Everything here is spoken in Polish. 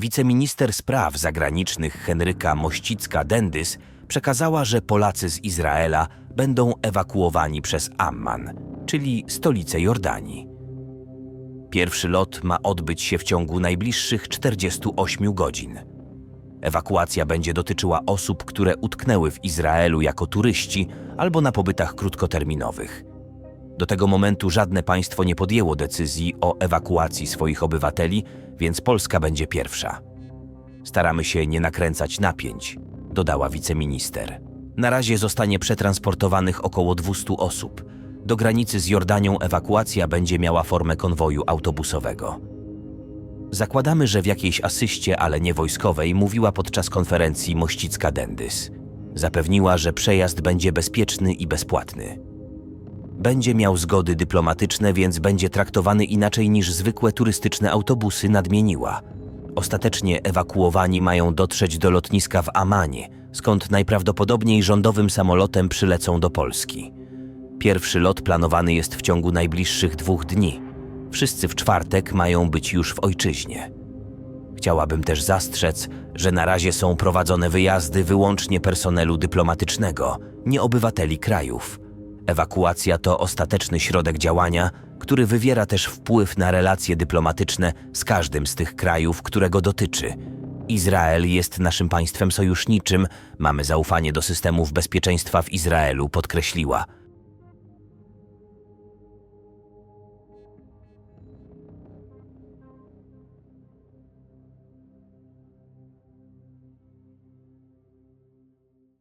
Wiceminister spraw zagranicznych Henryka Mościcka-Dendys przekazała, że Polacy z Izraela będą ewakuowani przez Amman, czyli stolicę Jordanii. Pierwszy lot ma odbyć się w ciągu najbliższych 48 godzin. Ewakuacja będzie dotyczyła osób, które utknęły w Izraelu jako turyści albo na pobytach krótkoterminowych. Do tego momentu żadne państwo nie podjęło decyzji o ewakuacji swoich obywateli, więc Polska będzie pierwsza. Staramy się nie nakręcać napięć, dodała wiceminister. Na razie zostanie przetransportowanych około 200 osób. Do granicy z Jordanią ewakuacja będzie miała formę konwoju autobusowego. Zakładamy, że w jakiejś asyście, ale nie wojskowej, mówiła podczas konferencji Mościcka Dendys. Zapewniła, że przejazd będzie bezpieczny i bezpłatny. Będzie miał zgody dyplomatyczne, więc będzie traktowany inaczej niż zwykłe turystyczne autobusy, nadmieniła. Ostatecznie ewakuowani mają dotrzeć do lotniska w Amanie, skąd najprawdopodobniej rządowym samolotem przylecą do Polski. Pierwszy lot planowany jest w ciągu najbliższych dwóch dni. Wszyscy w czwartek mają być już w ojczyźnie. Chciałabym też zastrzec, że na razie są prowadzone wyjazdy wyłącznie personelu dyplomatycznego, nie obywateli krajów. Ewakuacja to ostateczny środek działania, który wywiera też wpływ na relacje dyplomatyczne z każdym z tych krajów, którego dotyczy. Izrael jest naszym państwem sojuszniczym, mamy zaufanie do systemów bezpieczeństwa w Izraelu, podkreśliła.